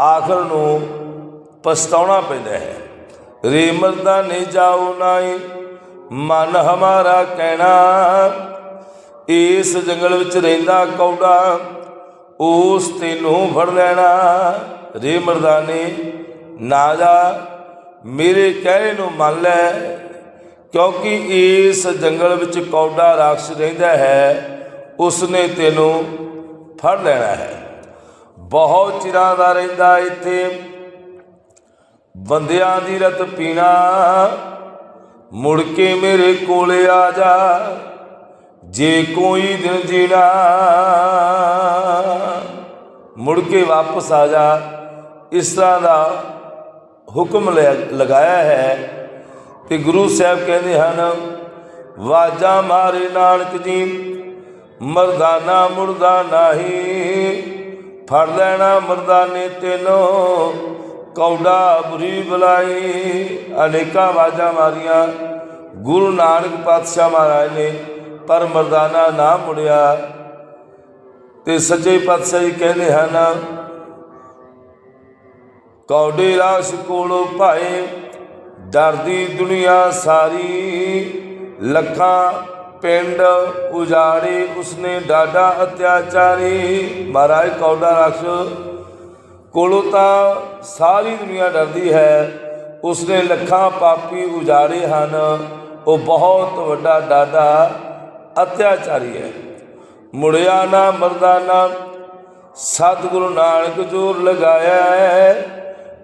ਆਖਰ ਨੂੰ ਪਛਤਾਉਣਾ ਪੈਂਦਾ ਹੈ। ਰੇ ਮਰਦਾਨੇ ਜਾਉ ਨਾਈ ਮਨ ਹਮਾਰਾ ਕਹਿਣਾ, ਇਸ ਜੰਗਲ ਵਿੱਚ ਰਹਿੰਦਾ ਕੌੜਾ, ਉਸ ਤੈਨੂੰ ਫੜ ਲੈਣਾ। ਰੇ ਮਰਦਾਨੇ ਨਾ ਜਾ, ਮੇਰੇ ਕਹਿਣੇ ਨੂੰ ਮੰਨ ਲੈ, ਕਿਉਂਕਿ ਇਸ ਜੰਗਲ ਵਿੱਚ ਕੌਡਾ ਰਾਖਸ਼ ਰਹਿੰਦਾ ਹੈ ਉਸ ਨੇ ਤੈਨੂੰ ਫੜ ਲੈਣਾ ਹੈ। ਬਹੁਤ ਚਿਰਾਂ ਦਾ ਰਹਿੰਦਾ ਇੱਥੇ। ਬੰਦਿਆਂ ਦੀ ਰਤ ਪੀਣਾ, ਮੁੜ ਕੇ ਮੇਰੇ ਕੋਲੇ ਆ ਜਾ, ਜੇ ਕੋਈ ਦਿਨ ਜੀਣਾ, ਮੁੜ ਕੇ ਵਾਪਸ ਆ ਜਾ। ਇਸ ਤਰ੍ਹਾਂ ਦਾ ਹੁਕਮ ਲਿਆ- ਲਗਾਇਆ ਹੈ। ਤੇ ਗੁਰੂ ਸਾਹਿਬ ਕਹਿੰਦੇ ਹਨ, ਵਾਜਾ ਮਾਰੇ ਨਾਨਕ ਜੀ, ਮਰਦਾਨਾ ਮੁਰਦਾ ਨਹੀਂ ਫੜ ਲੈਣਾ ਮਰਦਾਨੇ ਤੈਨੂੰ ਕੌਡਾ ਬੁਰੀ ਬੁਲਾਈ। ਅਨੇਕਾਂ ਵਾਜਾ ਮਾਰੀਆਂ, ਗੁਰੂ ਨਾਨਕ ਪਾਤਸ਼ਾਹ ਮਹਾਰਾਜ ਨੇ, ਪਰ ਮਰਦਾਨਾ ਨਾ ਮੁੜਿਆ। ਤੇ ਸੱਚੇ ਪਾਤਸ਼ਾਹ ਜੀ ਕਹਿੰਦੇ ਹਨ ਕੌਡੇ ਰਾਸ ਕੋਲੋਂ ਭਾਏ, ਡਰਦੀ ਦੁਨੀਆ ਸਾਰੀ, ਲੱਖਾਂ ਪਿੰਡ ਉਜਾੜੇ ਉਸਨੇ ਡਾਡਾ ਅਤਿਆਚਾਰੀ। ਮਹਾਰਾਜ ਕੌਡਾ ਰਾਸ ਕੋਲੋਂ ਤਾਂ ਸਾਰੀ ਦੁਨੀਆ ਡਰਦੀ ਹੈ। ਉਸਨੇ ਲੱਖਾਂ ਪਾਪੀ ਉਜਾੜੇ ਹਨ। ਉਹ ਬਹੁਤ ਵੱਡਾ ਡਾਡਾ ਅਤਿਆਚਾਰੀ ਹੈ। ਮੁੜਿਆ ਨਾ ਮਰਦਾ ਨਾ ਸਤਿਗੁਰੂ ਨਾਨਕ ਜੋਰ ਲਗਾਇਆ ਹੈ।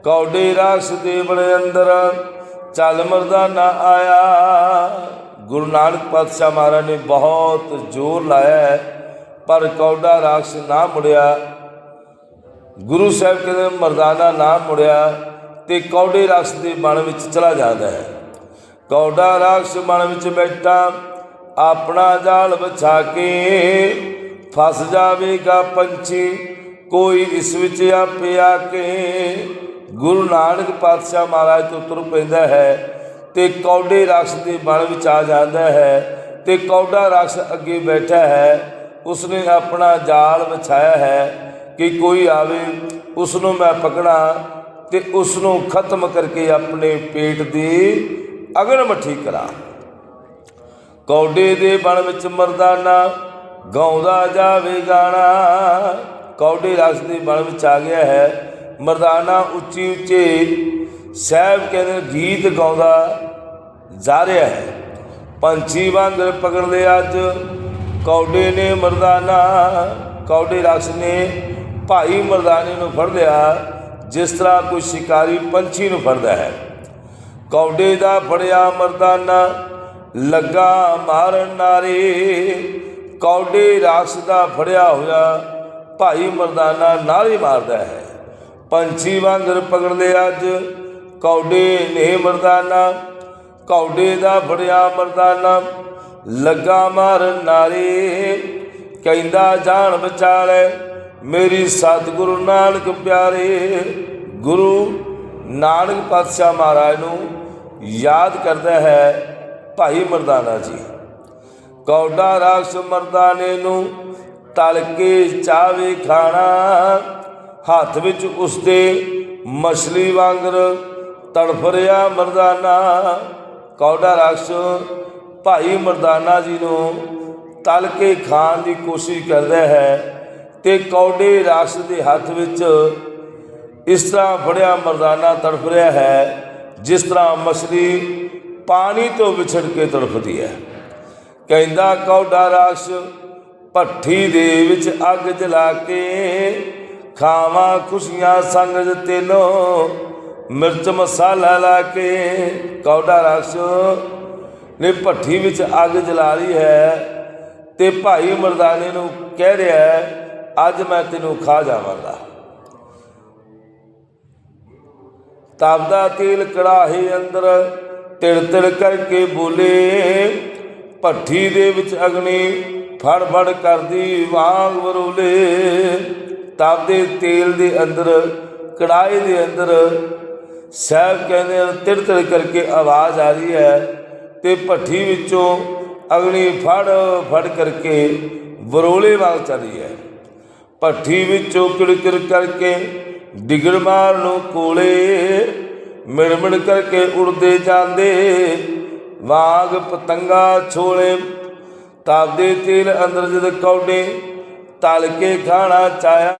ਕੌਡੇ ਰਾਸ ਦੇ ਬੜੇ ਅੰਦਰ ਚੱਲ ਮਰਦਾ ਨਾ ਆਇਆ। ਗੁਰੂ ਨਾਨਕ ਪਾਤਸ਼ਾਹ ਮਹਾਰਾਜ ਨੇ ਬਹੁਤ ਜ਼ੋਰ ਲਾਇਆ ਹੈ, ਪਰ ਕੌਡਾ ਰਾਸ ਨਾ ਮੁੜਿਆ। ਗੁਰੂ ਸਾਹਿਬ ਕਹਿੰਦੇ ਮਰਦਾਨਾ ਨਾ ਮੁੜਿਆ ਤੇ ਕੌਡੇ ਰਾਖਸ਼ ਦੇ ਬਣ ਵਿੱਚ ਚਲਾ ਜਾਂਦਾ ਹੈ। ਕੌਡਾ ਰਾਖਸ਼ ਬਣ ਵਿੱਚ ਬੈਠਾ, ਆਪਣਾ ਜਾਲ ਵਿਛਾ ਕੇ ਫਸ ਜਾਵੇਗਾ ਪੰਛੀ, ਕੋਈ ਇਸ ਵਿੱਚ ਆਪੇ ਆ ਕੇ ਗੁਰੂ ਨਾਨਕ ਪਾਤਸ਼ਾਹ ਮਹਾਰਾਜ ਤੋਂ ਤੁਰ ਪੈਂਦਾ ਹੈ। ਤੇ ਕੌਡੇ ਰਾਖਸ਼ ਦੇ ਬਣ ਵਿੱਚ ਆ ਜਾਂਦਾ ਹੈ ਤੇ ਕੌਡਾ ਰਾਖਸ਼ ਅੱਗੇ ਬੈਠਾ ਹੈ। ਉਸਨੇ ਆਪਣਾ ਜਾਲ ਵਿਛਾਇਆ ਹੈ ਕਿ ਕੋਈ ਆਵੇ ਉਸ ਨੂੰ ਮੈਂ ਪਕੜਾਂ ਤੇ ਉਸ ਨੂੰ ਖਤਮ ਕਰਕੇ ਆਪਣੇ ਪੇਟ ਦੀ ਅਗਨ ਮੱਠੀ ਕਰਾਂ। ਕੌਡੇ ਦੇ ਬਣ ਵਿੱਚ ਮਰਦਾਨਾ ਗਾਉਂਦਾ ਜਾਵੇ ਗਾਣਾ। ਕੌਡੇ ਰਸ ਦੇ ਬਣ ਵਿੱਚ ਆ ਗਿਆ ਹੈ ਮਰਦਾਨਾ ਉੱਚੀ ਉੱਚੇ ਸਾਹਿਬ ਕਹਿੰਦੇ ਗੀਤ ਗਾਉਂਦਾ ਜਾ ਰਿਹਾ ਹੈ। ਪੰਛੀ ਵਾਂਗਰ ਪਕੜ ਲਿਆ ਅੱਜ। ਕੌਡੇ ਨੇ ਮਰਦਾਨਾ, ਕੌਡੇ ਰਸ ਨੇ ਭਾਈ ਮਰਦਾਨੇ ਨੂੰ ਫੜ ਲਿਆ। ਜਿਸ ਤਰ੍ਹਾਂ ਕੋਈ ਸ਼ਿਕਾਰੀ ਪੰਛੀ ਨੂੰ ਫੜਦਾ ਹੈ। ਕੌਡੇ ਦਾ ਫੜਿਆ ਮਰਦਾਨਾ, ਲੱਗਾ ਮਾਰਨ ਨਾਰੇ। ਕੌਡੇ ਰਾਖਸ਼ ਦਾ ਫੜਿਆ ਹੋਇਆ ਭਾਈ ਮਰਦਾਨਾ ਨਾਰੇ ਮਾਰਦਾ ਹੈ। ਪੰਛੀ ਵਾਂਗਰ ਪਕੜ ਲਿਆ ਅੱਜ। ਕੌਡੇ ਨੇ ਮਰਦਾਨਾ ਕੌਡੇ ਦਾ ਫੜਿਆ ਮਰਦਾਨਾ ਲੱਗਾ ਮਾਰ ਨਾਰੇ, ਕਹਿੰਦਾ ਜਾਨ ਬਚਾ ਲੈ ਮੇਰੀ ਸਤਿਗੁਰੂ ਨਾਨਕ ਪਿਆਰੇ, ਗੁਰੂ ਨਾਨਕ ਪਾਤਸ਼ਾਹ ਮਹਾਰਾਜ ਨੂੰ ਯਾਦ ਕਰਦਾ ਹੈ, ਭਾਈ ਮਰਦਾਨਾ ਜੀ। ਕੌਡਾ ਰਾਖਸ਼ ਮਰਦਾਨੇ ਨੂੰ ਤਲ ਕੇ ਚਾਵੇ ਖਾਣਾ, ਹੱਥ ਵਿੱਚ ਉਸਦੇ ਮਛਲੀ ਵਾਂਗਰ ਤੜਫ ਰਿਹਾ ਮਰਦਾਨਾ। ਕੌਡਾ ਰਾਖਸ਼ ਭਾਈ ਮਰਦਾਨਾ ਜੀ ਨੂੰ ਤਲ ਕੇ ਖਾਣ ਦੀ ਕੋਸ਼ਿਸ਼ ਕਰਦਾ ਹੈ ਤੇ ਕੌਡੇ ਰਾਖਸ਼ ਦੇ ਹੱਥ ਵਿੱਚ ਇਸ ਤਰ੍ਹਾਂ ਫੜਿਆ ਮਰਦਾਨਾ ਤੜਫ ਰਿਹਾ ਹੈ, ਜਿਸ ਤਰ੍ਹਾਂ ਮਛਲੀ ਪਾਣੀ ਤੋਂ ਵਿਛੜ ਕੇ ਤੜਫਦੀ ਹੈ। ਕਹਿੰਦਾ ਕੌਡਾ ਰਾਖਸ਼ ਭੱਠੀ ਦੇ ਵਿੱਚ ਅੱਗ ਜਲਾ ਕੇ ਖਾਵਾਂ ਖੁਸ਼ੀਆਂ ਸੰਗ ਤੈਨੂੰ। ਮਿਰਚ ਮਸਾਲਾ ਲਾ ਕੇ ਕੌਡਾ ਰਾਖਸ਼ ਨੇ ਭੱਠੀ ਵਿੱਚ ਅੱਗ ਜਲਾ ਲਈ ਹੈ ਤੇ ਭਾਈ ਮਰਦਾਨੇ ਨੂੰ ਕਹਿ ਰਿਹਾ ਹੈ, ਅੱਜ ਮੈਂ ਤੈਨੂੰ ਖਾ ਜਾਵਾਂਗਾ। ਤਪਦਾ ਤੇਲ ਕੜਾਹੇ ਅੰਦਰ ਤਿੜ ਤਿੜ ਕਰਕੇ ਬੋਲੇ, ਭੱਠੀ ਦੇ ਵਿੱਚ ਅਗਨੀ ਫੜ ਫੜ ਕਰਦੀ ਵਾਂਗ ਵਰੋਲੇ। ਤਪਦੇ ਤੇਲ ਦੇ ਅੰਦਰ, ਕੜਾਹੇ ਦੇ ਅੰਦਰ ਸਾਹਿਬ ਕਹਿੰਦੇ ਹਨ, ਤਿੜ ਤਿੜ ਕਰਕੇ ਆਵਾਜ਼ ਆ ਰਹੀ ਹੈ ਤੇ ਭੱਠੀ ਵਿੱਚੋਂ ਅਗਨੀ ਫੜ ਫੜ ਕਰਕੇ ਬਰੋਲੇ ਵਾਂਗ ਚਲੀ ਹੈ। ਭੱਠੀ ਵਿੱਚੋਂ ਕਿੜਕਿੜ ਕਰਕੇ ਡਿਗੜ ਮਾਰ ਨੂੰ ਕੋਲੇ ਮਿਰਮਿਰ ਕਰਕੇ ਉੜਦੇ ਜਾਂਦੇ। ਵਾਗ ਪਤੰਗਾ ਛੋਲੇ ਤਾਪਦੇ ਤੇਲ ਅੰਦਰ ਜਦ ਕੌਡੇ, ਤਲ ਕੇ ਖਾਣਾ ਚਾਇਆ